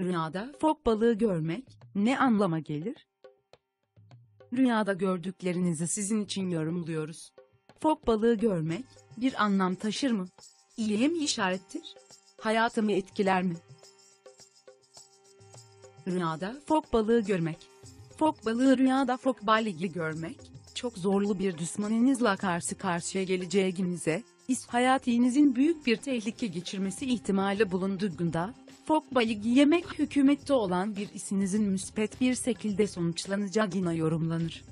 Rüyada fok balığı görmek ne anlama gelir? Rüyada gördüklerinizi sizin için yorumluyoruz. Fok balığı görmek bir anlam taşır mı? İyiye mi işarettir? Hayatımı etkiler mi? Rüyada fok balığı görmek. Fok balığı rüyada fok balığı görmek, çok zorlu bir düşmanınızla karşı karşıya geleceğinize, is hayatinizin büyük bir tehlike geçirmesi ihtimali bulunduğunda, balığı yemek hükümette olan bir isinizin müspet bir şekilde sonuçlanacağına yorumlanır.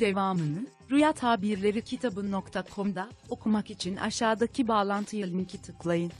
Devamını, Rüya Tabirleri kitabı.com'da okumak için aşağıdaki bağlantıya linki tıklayın.